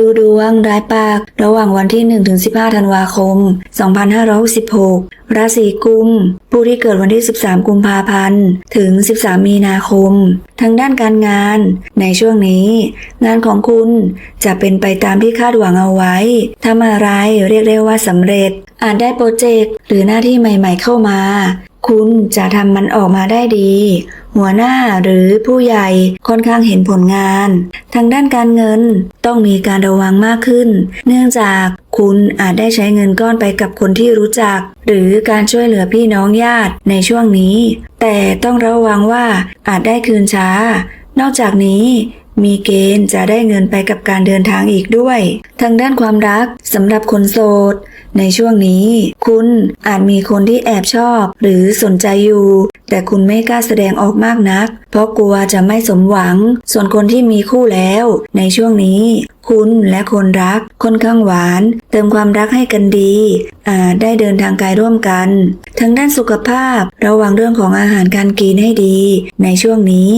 ดูดวงรายปาก ระหว่างวันที่ 1-15 ธันวาคม 2566 ราศีกุม ผู้ที่เกิดวันที่ 13 กุมภาพันธ์ ถึง 13 มีนาคม ทางด้านการงาน ในช่วงนี้ งานของคุณจะเป็นไปตามที่คาดหวังเอาไว้ ทำอะไรเรียกได้ว่าสำเร็จ อาจได้โปรเจกต์หรือหน้าที่ใหม่ ๆ เข้ามา คุณจะทำมันออกมาได้ดี หัวหน้าหรือผู้ใหญ่ค่อนข้างเห็นผลงาน ทางด้านการเงินต้องมีการระวังมากขึ้น เนื่องจากคุณอาจได้ใช้เงินก้อนไปกับคนที่รู้จัก หรือการช่วยเหลือพี่น้องญาติในช่วงนี้ แต่ต้องระวังว่าอาจได้คืนช้านอกจากนี้ มีเกณฑ์จะได้เงินไปกับการเดินทางอีกด้วย ทางด้านความรักสำหรับคนโสด ในช่วงนี้ คุณอาจมีคนที่แอบชอบ หรือสนใจอยู่ แต่คุณไม่กล้าแสดงออกมากนัก เพราะกลัวจะไม่สมหวัง ส่วนคนที่มีคู่แล้ว ในช่วงนี้ คุณและคนรักค่อนข้างหวาน เติมความรักให้กันดี อาจได้เดินทางไกลร่วมกัน ทางด้านสุขภาพระวังเรื่องของอาหารการกินให้ดี ในช่วงนี้